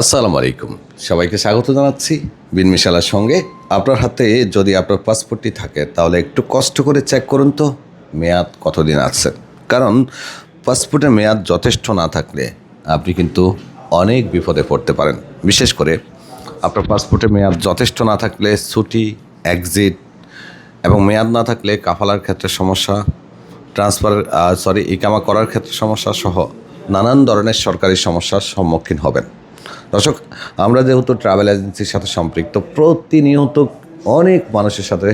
আসসালামু আলাইকুম। সবাইকে স্বাগত জানাচ্ছি বিন মিশালার সঙ্গে। আপনার হাতে যদি আপনার পাসপোর্টটি থাকে, তাহলে একটু কষ্ট করে চেক করুন তো, মেয়াদ কতদিন আছে? কারণ পাসপোর্টের মেয়াদ যথেষ্ট না থাকলে আপনি কিন্তু অনেক বিপদে পড়তে পারেন। বিশেষ করে আপনার পাসপোর্টের মেয়াদ যথেষ্ট না থাকলে ছুটি এক্সিট এবং মেয়াদ না থাকলে কাফালার ক্ষেত্রে সমস্যা ট্রান্সফার সরি ইকামা করার ক্ষেত্রে সমস্যা সহ নানান ধরনের সরকারি সমস্যার সম্মুখীন হবেন। দর্শক, আমরা যেহেতু ট্রাভেল এজেন্সির সাথে সম্পৃক্ত, প্রতিনিয়ত অনেক মানুষের সাথে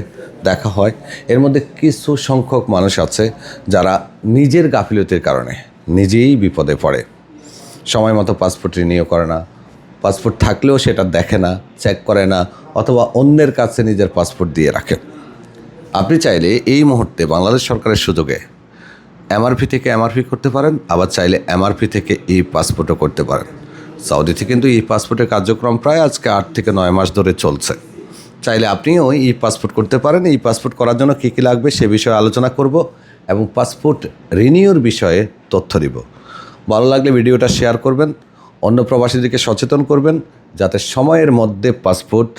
দেখা হয়। এর মধ্যে কিছু সংখ্যক মানুষ আছে যারা নিজের গাফিলতির কারণে নিজেই বিপদে পড়ে। সময় মতো পাসপোর্ট রিনিউ করে না পাসপোর্ট থাকলেও সেটা দেখে না চেক করে না, অথবা অন্যের কাছে নিজের পাসপোর্ট দিয়ে রাখে। আপনি চাইলে এই মুহূর্তে বাংলাদেশ সরকারের সুযোগে এমআরপি থেকে এমআরপি করতে পারেন, আবার চাইলে এমআরপি থেকে ই পাসপোর্টও করতে পারেন। সৌদিতে কিন্তু ই পাসপোর্টের কার্যক্রম প্রায় আজকে আট থেকে নয় মাস ধরে চলছে। চাইলে আপনিও ই পাসপোর্ট করতে পারেন। এই পাসপোর্ট করার জন্য কী কী লাগবে সে বিষয়ে আলোচনা করব এবং পাসপোর্ট রিনিউর বিষয়ে তথ্য দিব। ভালো লাগলে ভিডিওটা শেয়ার করবেন, অন্য প্রবাসীদেরকে সচেতন করবেন, যাতে সময়ের মধ্যে পাসপোর্ট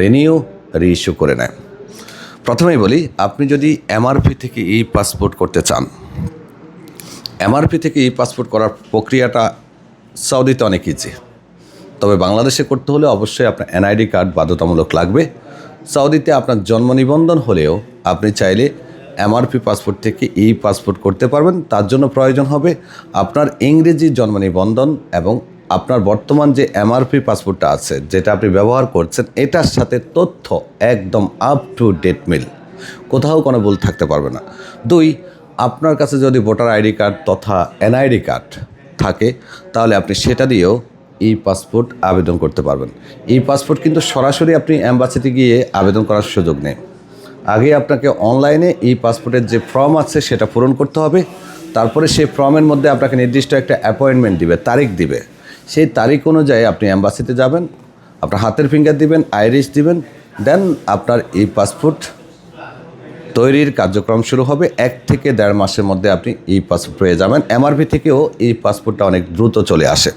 রিনিউ রিইস্যু করে নেয়। প্রথমেই বলি, আপনি যদি এমআরপি থেকে ই পাসপোর্ট করতে চান এমআরপি থেকে ই পাসপোর্ট করার প্রক্রিয়াটা সৌদিতে অনেক ইজি তবে বাংলাদেশে করতে হলে অবশ্যই আপনার এনআইডি কার্ড বাধ্যতামূলক লাগবে। সৌদিতে আপনার জন্ম নিবন্ধন হলেও আপনি চাইলে এমআরপি পাসপোর্ট থেকে ই পাসপোর্ট করতে পারবেন। তার জন্য প্রয়োজন হবে আপনার ইংরেজি জন্ম নিবন্ধন এবং আপনার বর্তমান যে এমআরপি পাসপোর্টটা আছে, যেটা আপনি ব্যবহার করছেন, এটার সাথে তথ্য একদম আপ টু ডেট মিল কোথাও কোনো ভুল থাকতে পারবে না। দুই, আপনার কাছে যদি ভোটার আইডি কার্ড তথা এনআইডি কার্ড থাকে, তাহলে আপনি সেটা দিয়েও ই পাসপোর্ট আবেদন করতে পারবেন। ই পাসপোর্ট কিন্তু সরাসরি আপনি অ্যাম্বাসিতে গিয়ে আবেদন করার সুযোগ নেই। আগে আপনাকে অনলাইনে ই পাসপোর্টের যে ফর্ম আছে সেটা পূরণ করতে হবে। তারপরে সেই ফর্মের মধ্যে আপনাকে নির্দিষ্ট একটা অ্যাপয়েন্টমেন্ট দিবে, তারিখ দিবে। সেই তারিখ অনুযায়ী আপনি অ্যাম্বাসিতে যাবেন, আপনার হাতের ফিঙ্গার দিবেন, আইরিশ দিবেন, দেন আপনার ই পাসপোর্ট তৈরির কার্যক্রম শুরু হবে এক থেকে দেড় মাসের মধ্যে আপনি ই পাসপোর্ট পেয়ে যাবেন। এমআরপি থেকেও ই পাসপোর্টটা অনেক দ্রুত চলে আসে।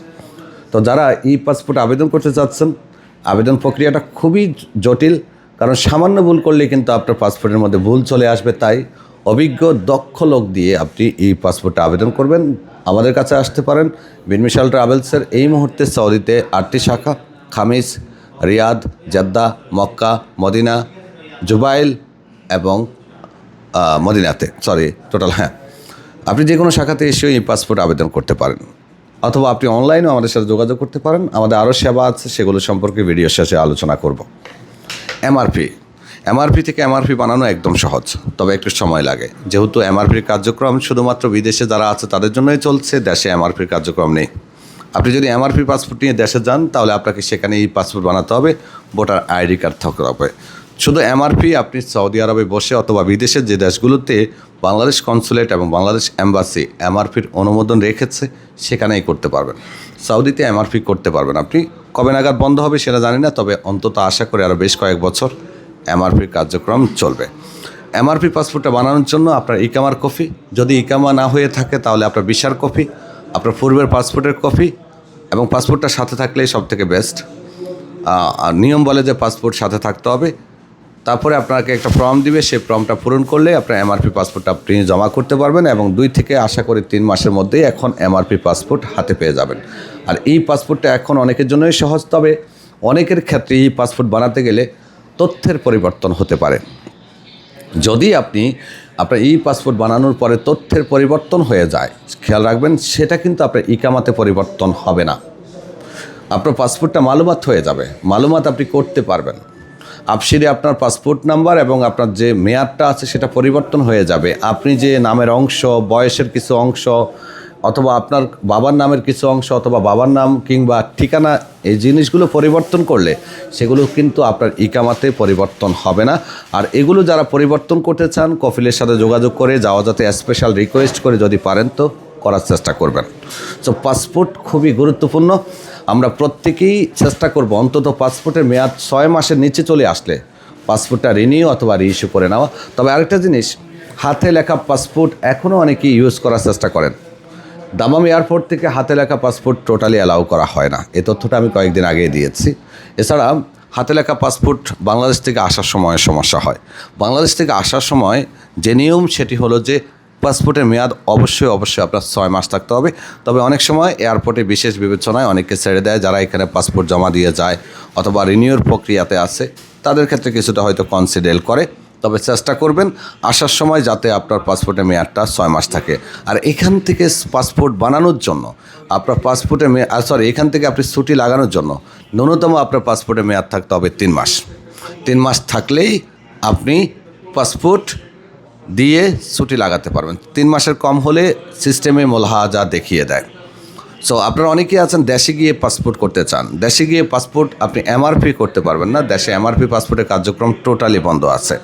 তো যারা ই পাসপোর্ট আবেদন করতে চাচ্ছেন, আবেদন প্রক্রিয়াটা খুবই জটিল, কারণ সামান্য ভুল করলে কিন্তু আপনার পাসপোর্টের মধ্যে ভুল চলে আসবে। তাই অভিজ্ঞ, দক্ষ লোক দিয়ে আপনি এই পাসপোর্টটা আবেদন করবেন। আমাদের কাছে আসতে পারেন বিনমিশাল ট্রাভেলসের এই মুহূর্তে সৌদিতে আটটি শাখা, Khamis, Riyadh, Jeddah, Mecca, Medina, Jubail এবং মদিনাতে সরি টোটাল হ্যাঁ। আপনি যে কোনো শাখাতে এসেও এই পাসপোর্ট আবেদন করতে পারেন। অথবা আপনি অনলাইনেও আমাদের সাথে যোগাযোগ করতে পারেন। আমাদের আরও সেবা আছে, সেগুলো সম্পর্কে ভিডিও শেষে আলোচনা করব। এমআরপি এমআরপি থেকে এমআরপি বানানো একদম সহজ, তবে একটু সময় লাগে। যেহেতু এমআরপির কার্যক্রম শুধুমাত্র বিদেশে যারা আছে, তাদের জন্যই চলছে, দেশে এমআরপির কার্যক্রম নেই। আপনি যদি এমআরপি পাসপোর্ট নিয়ে দেশে যান, তাহলে আপনাকে সেখানে এই পাসপোর্ট বানাতে হবে ভোটার আইডি কার্ড থাকতে হবে। শুধু এমআরপি আপনি সৌদি আরবে বসে অথবা বিদেশের যে দেশগুলোতে বাংলাদেশ কনসুলেট এবং বাংলাদেশ এম্বাসি এমআরপির অনুমোদন রেখেছে, সেখানেই করতে পারবেন। সৌদিতে এমআরপি করতে পারবেন আপনি। কবে নাগাদ বন্ধ হবে সেটা জানি না, তবে অন্তত আশা করি আরও বেশ কয়েক বছর এমআরপির কার্যক্রম চলবে। এমআরপি পাসপোর্টটা বানানোর জন্য আপনার ইকামার কপি, যদি ইকামা না হয়ে থাকে তাহলে আপনার বিশার কপি, আপনার পূর্বের পাসপোর্টের কপি এবং পাসপোর্টটা সাথে থাকলেই সব থেকে বেস্ট নিয়ম বলে যে পাসপোর্ট সাথে থাকতে হবে। তারপরে আপনাকে একটা ফর্ম দিবে সেই ফর্মটা পূরণ করলে আপনার এমআরপি পাসপোর্টটা আপনি জমা করতে পারবেন এবং দুই থেকে আশা করি তিন মাসের মধ্যেই এখন এমআরপি পাসপোর্ট হাতে পেয়ে যাবেন। আর এই পাসপোর্টটা এখন অনেকের জন্যই সহজ, তবে অনেকের ক্ষেত্রে এই পাসপোর্ট বানাতে গেলে তথ্যের পরিবর্তন হতে পারে। যদি আপনি, আপনার ই পাসপোর্ট বানানোর পরে তথ্যের পরিবর্তন হয়ে যায়, খেয়াল রাখবেন, সেটা কিন্তু আপনার ইকামাতে পরিবর্তন হবে না। আপনার পাসপোর্টটা মালুমাত হয়ে যাবে, মালুমাত আপনি করতে পারবেন। আপসিরে আপনার পাসপোর্ট নাম্বার এবং আপনার যে মেয়াদটা আছে সেটা পরিবর্তন হয়ে যাবে। আপনি যে নামের অংশ, বয়সের কিছু অংশ অথবা আপনার বাবার নামের কিছু অংশ অথবা বাবার নাম কিংবা ঠিকানা, এই জিনিসগুলো পরিবর্তন করলে সেগুলো কিন্তু আপনার ইকামাতে পরিবর্তন হবে না। আর এগুলো যারা পরিবর্তন করতে চান কফিলের সাথে যোগাযোগ করে যাওয়া যাতে স্পেশাল রিকোয়েস্ট করে যদি পারেন তো। করার চেষ্টা করবেন। সো পাসপোর্ট খুবই গুরুত্বপূর্ণ। আমরা প্রত্যেকেই চেষ্টা করব, অন্তত পাসপোর্টের মেয়াদ ছয় মাসের নিচে চলে আসলে পাসপোর্টটা রিনিউ অথবা রিইস্যু করে নেওয়া। তবে আরেকটা জিনিস, হাতে লেখা পাসপোর্ট এখনও অনেকেই ইউজ করার চেষ্টা করেন। দামাম এয়ারপোর্ট থেকে হাতে লেখা পাসপোর্ট টোটালি অ্যালাউ করা হয় না। এই তথ্যটা আমি কয়েকদিন আগেই দিয়েছি। এছাড়া, হাতে লেখা পাসপোর্ট বাংলাদেশ থেকে আসার সময় সমস্যা হয়। বাংলাদেশ থেকে আসার সময় যে নিয়ম সেটি হলো যে পাসপোর্টের মেয়াদ অবশ্যই অবশ্যই আপনার ছয় মাস থাকতে হবে। তবে অনেক সময় এয়ারপোর্টে বিশেষ বিবেচনায় অনেককে ছেড়ে দেয় যারা এখানে পাসপোর্ট জমা দিয়ে যায় অথবা রিনিউর প্রক্রিয়াতে আছে। তাদের ক্ষেত্রে কিছুটা হয়তো কনসিডার করে। তবে চেষ্টা করবেন আসার সময় যাতে আপনার পাসপোর্টের মেয়াদটা ছয় মাস থাকে। আর এখান থেকে পাসপোর্ট বানানোর জন্য, আপনার পাসপোর্টের মেয়াদ সরি এখান থেকে আপনি ছুটি লাগানোর জন্য ন্যূনতম আপনার পাসপোর্টের মেয়াদ থাকতে হবে তিন মাস। তিন মাস থাকলেই আপনি পাসপোর্ট দিয়ে ছুটি লাগাতে পারবেন। তিন মাসের কম হলে সিস্টেমে মোলহাজা দেখিয়ে দেয়। সো আপনারা অনেকেই আছেন, দেশে গিয়ে পাসপোর্ট করতে চান। দেশে গিয়ে পাসপোর্ট আপনি এমআরপি করতে পারবেন না। দেশে এমআরপি পাসপোর্টের কার্যক্রম টোটালি বন্ধ আছে।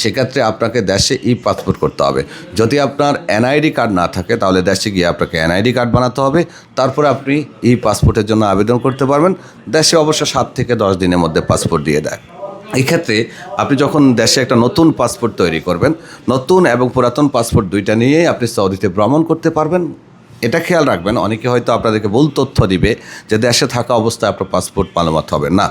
সেক্ষেত্রে আপনাকে দেশে ই পাসপোর্ট করতে হবে। যদি আপনার এনআইডি কার্ড না থাকে, তাহলে দেশে গিয়ে আপনাকে এনআইডি কার্ড বানাতে হবে। তারপরে আপনি ই পাসপোর্টের জন্য আবেদন করতে পারবেন। দেশে অবশ্য সাত থেকে দশ দিনের মধ্যে পাসপোর্ট দিয়ে দেয়। এই ক্ষেত্রে আপনি যখন দেশে একটা নতুন পাসপোর্ট তৈরি করবেন, নতুন এবং পুরাতন পাসপোর্ট দুইটা নিয়েই আপনি সৌদিতে ভ্রমণ করতে পারবেন। এটা খেয়াল রাখবেন, অনেকে হয়তো আপনাদেরকে ভুল তথ্য দিবে যে দেশে থাকা অবস্থায় আপনার পাসপোর্ট মালামত হবে না।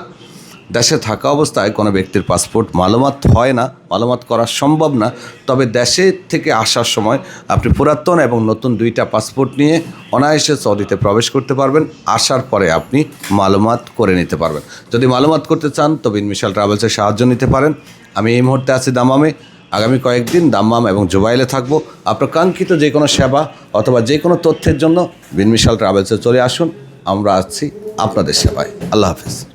দেশে থাকা অবস্থায় কোনো ব্যক্তির পাসপোর্ট মালুমাত হয় না, মালুমাত করা সম্ভব না। তবে দেশে থেকে আসার সময় আপনি পুরাতন এবং নতুন দুইটা পাসপোর্ট নিয়ে অনায়াসে সৌদিতে প্রবেশ করতে পারবেন। আসার পরে আপনি মালুমাত করে নিতে পারবেন। যদি মালুমাত করতে চান, তবে ইনমিশাল ট্রাভেলসের সাহায্য নিতে পারেন। আমি এই মুহূর্তে আছি দামামে। আগামী কয়েকদিন দাম্মাম এবং জুবাইলে থাকব। আপনার কাঙ্ক্ষিত যে কোনো সেবা অথবা যে কোনো তথ্যের জন্য বিনমিশাল ট্রাভেলসে চলে আসুন। আমরা আসছি আপনাদের সেবায়। আল্লাহ হাফিজ।